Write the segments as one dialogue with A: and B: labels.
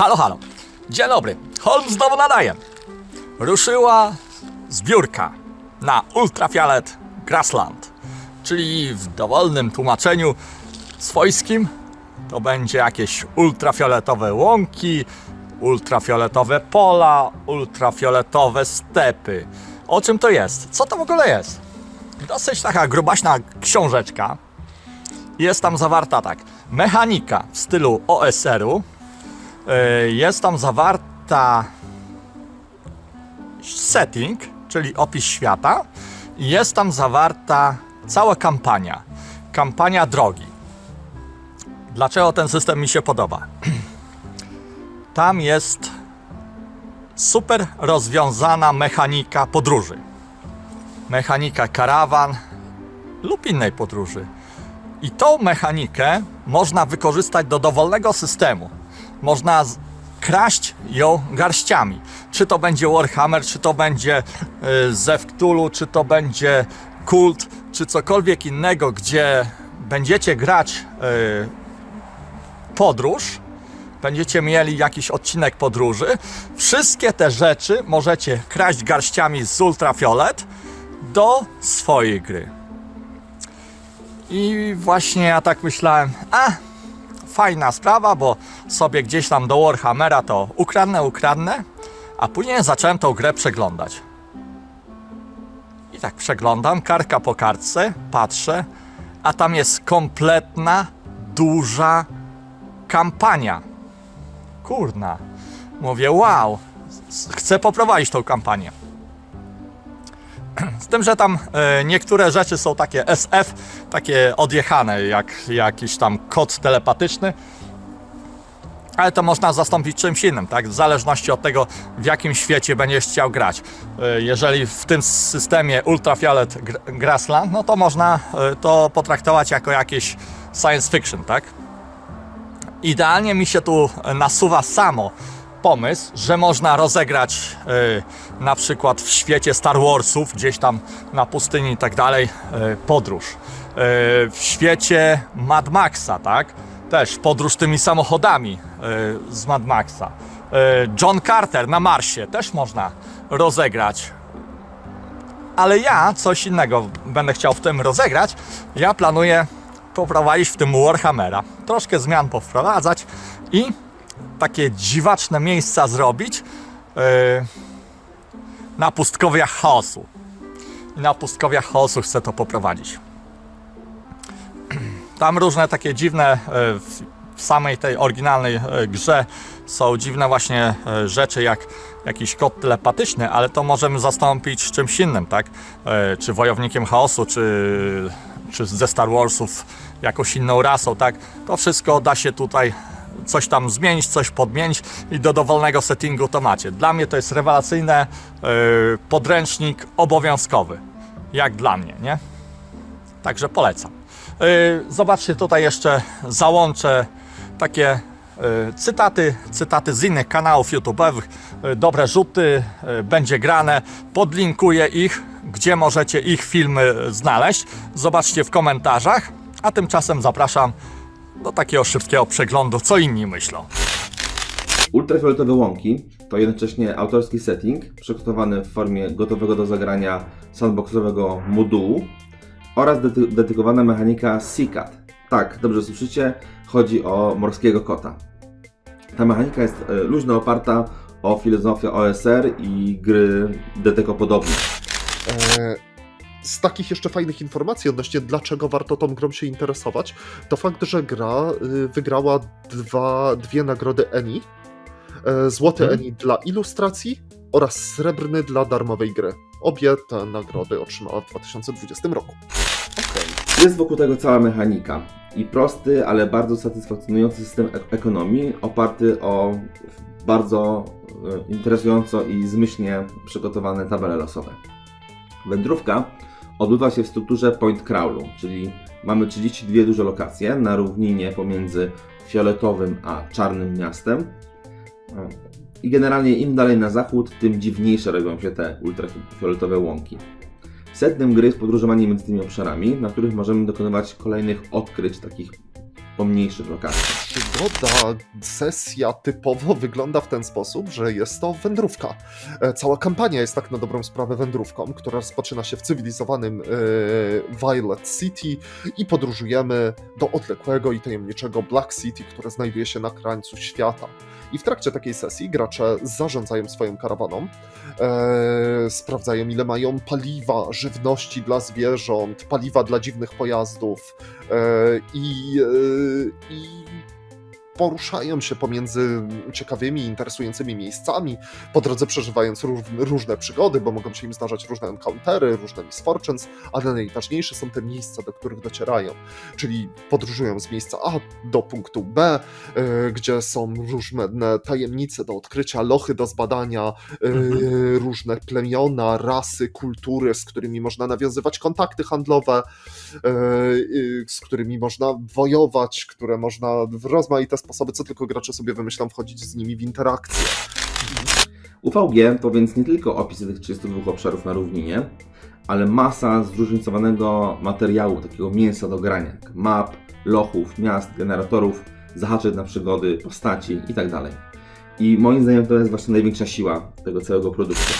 A: Halo, halo. Dzień dobry. Holmes znowu nadaje. Ruszyła zbiórka na ultrafiolet Grassland, czyli w dowolnym tłumaczeniu swojskim to będzie jakieś ultrafioletowe łąki, ultrafioletowe pola, ultrafioletowe stepy. O czym to jest? Co to w ogóle jest? Dosyć taka grubaśna książeczka. Jest tam zawarta tak, mechanika w stylu OSR-u, jest tam zawarta setting, czyli opis świata. Jest tam zawarta cała kampania. Kampania drogi. Dlaczego ten system mi się podoba? Tam jest super rozwiązana mechanika podróży. Mechanika karawan lub innej podróży. I tą mechanikę można wykorzystać do dowolnego systemu. Można kraść ją garściami. Czy to będzie Warhammer, czy to będzie y, Zew Cthulhu, czy to będzie Kult, czy cokolwiek innego, gdzie będziecie grać y, podróż, będziecie mieli jakiś odcinek podróży. Wszystkie te rzeczy możecie kraść garściami z Ultrafiolet do swojej gry. I właśnie ja tak myślałem, a fajna sprawa, bo sobie gdzieś tam do Warhammera to ukradnę, ukradnę, a później zacząłem tą grę przeglądać. I tak przeglądam, kartka po kartce, patrzę, a tam jest kompletna, duża kampania. Kurna. Mówię, wow, chcę poprowadzić tą kampanię. Z tym, że tam e, niektóre rzeczy są takie SF, takie odjechane, jak jakiś tam kod telepatyczny, ale to można zastąpić czymś innym, tak? W zależności od tego, w jakim świecie będziesz chciał grać. E, Jeżeli w tym systemie Ultrafiolet Gr- Grassland, no to można e, to potraktować jako jakieś science fiction, tak? Idealnie mi się tu nasuwa samo pomysł, że można rozegrać y, na przykład w świecie Star Warsów, gdzieś tam na pustyni i tak dalej, y, podróż. Y, w świecie Mad Maxa, tak? Też podróż tymi samochodami z Mad Maxa. John Carter na Marsie też można rozegrać. Ale ja coś innego będę chciał w tym rozegrać. Ja planuję poprowadzić w tym Warhammera. Troszkę zmian powprowadzać i takie dziwaczne miejsca zrobić yy, na pustkowiach chaosu. I na pustkowiach chaosu chcę to poprowadzić. Tam różne takie dziwne e, w, samej tej oryginalnej e, grze są dziwne właśnie rzeczy jak jakiś kod telepatyczny, ale to możemy zastąpić czymś innym, tak? Czy wojownikiem chaosu, czy, czy ze Star Warsów jakąś inną rasą, tak? To wszystko da się tutaj coś tam zmienić, coś podmienić i do dowolnego settingu to macie. Dla mnie to jest rewelacyjne, e, podręcznik obowiązkowy. Jak dla mnie, nie? Także polecam. Yy, Zobaczcie tutaj jeszcze załączę takie yy, cytaty, cytaty z innych kanałów YouTube'owych, dobre rzuty, będzie grane, podlinkuję ich, gdzie możecie ich filmy znaleźć. Zobaczcie w komentarzach, a tymczasem zapraszam do takiego szybkiego przeglądu, co inni myślą.
B: Ultrafioletowe łąki to jednocześnie autorski setting przygotowany w formie gotowego do zagrania sandboxowego modułu oraz dedykowana mechanika SeaCat. Tak, dobrze słyszycie, chodzi o morskiego kota. Ta mechanika jest e, luźno oparta o filozofię OSR i gry.
C: E, Z takich jeszcze fajnych informacji odnośnie dlaczego warto tą grą się interesować, to fakt, że gra y, wygrała dwa, dwie nagrody Eni. E, Złoty
B: Mhm.
C: Eni dla ilustracji oraz srebrny dla darmowej gry. Obie te nagrody otrzymała w 2020 roku.
B: Jest wokół tego cała mechanika i prosty, ale bardzo satysfakcjonujący system ek- ekonomii oparty o bardzo e, interesująco i zmyślnie przygotowane tabele losowe. Wędrówka odbywa się w strukturze point crawlu, czyli mamy 32 duże lokacje na równinie pomiędzy fioletowym a czarnym miastem. I generalnie im dalej na zachód, tym dziwniejsze robią się te ultrafioletowe łąki. Sednem gry jest podróżowanie między tymi obszarami, na których możemy dokonywać kolejnych odkryć takich pomniejszych lokacji.
C: przygoda, sesja typowo wygląda w ten sposób, że jest to wędrówka. E, Cała kampania jest tak na dobrą sprawę wędrówką, która rozpoczyna się w cywilizowanym e, Violet City i podróżujemy do odległego i tajemniczego Black City, które znajduje się na krańcu świata. I w trakcie takiej sesji gracze zarządzają swoją karawaną, e, sprawdzają ile mają paliwa, żywności dla zwierząt, paliwa dla dziwnych pojazdów e, i, e, i poruszają się pomiędzy ciekawymi, interesującymi miejscami, po drodze przeżywając róż, różne przygody, bo mogą się im zdarzać różne encountery, różne misfortunes, ale najważniejsze są te miejsca, do których docierają. Czyli podróżują z miejsca A do punktu B, e, gdzie są różne tajemnice do odkrycia, lochy do zbadania, e,
D: Mhm.
C: różne plemiona, rasy, kultury, z którymi można nawiązywać kontakty handlowe, e, z którymi można wojować, które można w rozmaite sposoby, co tylko gracze sobie wymyślą, wchodzić z nimi w interakcję.
B: UVG to więc nie tylko opis tych 32 obszarów na równinie, ale masa zróżnicowanego materiału, takiego mięsa do grania, map, lochów, miast, generatorów, zahaczek na przygody, postaci itd. I moim zdaniem to jest właśnie największa siła tego całego produktu.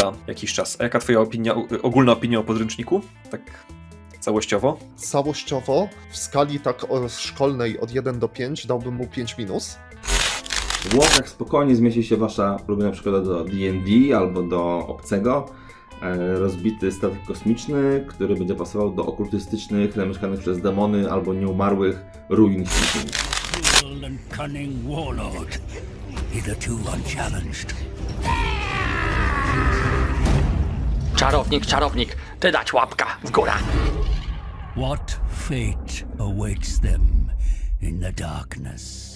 D: Za jakiś czas. A jaka twoja opinia, ogólna opinia o podręczniku? Tak całościowo?
C: Całościowo w skali tak szkolnej od 1 do 5 dałbym mu 5 minus.
B: W łokach spokojnie zmieści się Wasza ulubiona przygoda do D&D albo do obcego. E, Rozbity statek kosmiczny, który będzie pasował do okultystycznych, zamieszkanych przez demony albo nieumarłych ruin świętyni.
E: Czarownik, czarownik, ty dać łapka w górę.
F: What fate awaits them in the darkness?